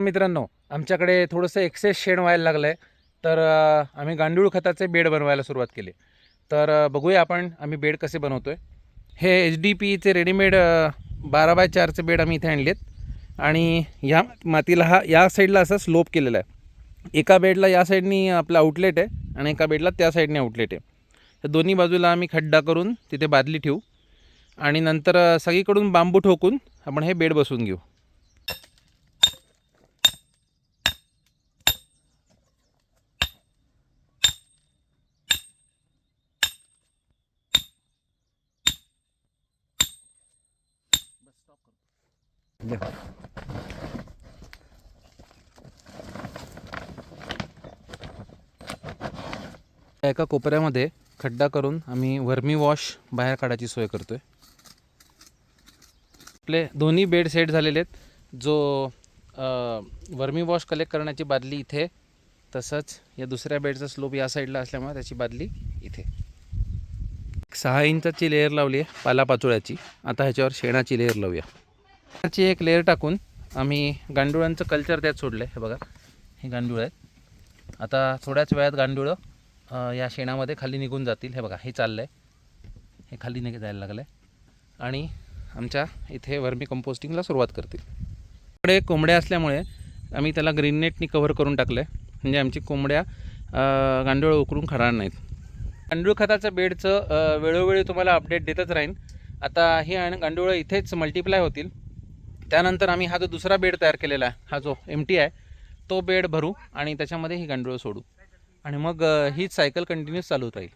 मित्रांनो आमच्याकडे थोडंसं एक्सेस शेण व्हायला लागलं आहे तर आम्ही गांडूळ खताचे बेड बनवायला सुरुवात केली. तर बघूया आपण आम्ही बेड कसे बनवतो आहे हे एच डी पीचे रेडीमेड बारा बाय चारचे बेड आम्ही इथे आणलेत. आणि या मातीला हा या साईडला असा स्लोप केलेला आहे. एका बेडला या साईडनी आपलं आउटलेट आहे आणि एका बेडला त्या साईडने आउटलेट आहे. तर दोन्ही बाजूला आम्ही खड्डा करून तिथे बादली ठेवू. आणि नंतर सगळीकडून बांबू ठोकून आपण हे बेड बसवून घेऊ. एका कोपऱ्यामध्ये खड्डा करून आम्ही वर्मी वॉश बाहेर काढायची सोय करतो आहे आपले दोन्ही बेड सेट झालेले आहेत. जो वर्मी वॉश कलेक्ट करण्याची बादली इथे तसंच या दुसऱ्या बेडचा स्लोप या साईडला असल्यामुळे त्याची बादली इथे. सहा इंचाची लेअर लावली आहे पालापाचोळ्याची आता ह्याच्यावर शेणाची लेअर लावूया. शेणाची एक लेअर टाकून आम्ही गांडुळांचं कल्चर त्यात सोडलं आहे हे बघा हे गांडूळ आहेत. आता थोड्याच वेळात गांडुळं या शेणामध्ये खाली निघून जातील. हे बघा हे चाललं आहे हे खाली निघ जायला लागलं आहे आणि आमच्या इथे वर्मी कंपोस्टिंगला सुरुवात करतील. इकडे कोंबड्या असल्यामुळे आम्ही त्याला ग्रीन नेटनी कव्हर करून टाकलं आहे म्हणजे आमची कोंबड्या गांडुळं गांडूळ उकरून खाणार नाहीत. गांडूळ खताचं बेडचं वेळोवेळी तुम्हाला अपडेट देतच राहीन. आता ही गांडूळं इथेच मल्टिप्लाय होतील. त्यानंतर आम्ही हा जो दुसरा बेड तयार केलेला आहे हा जो एम टी आहे तो बेड भरू आणि त्याच्यामध्ये ही गांडूळं सोडू. आणि मग हीच सायकल कंटिन्यूस चालू राहील.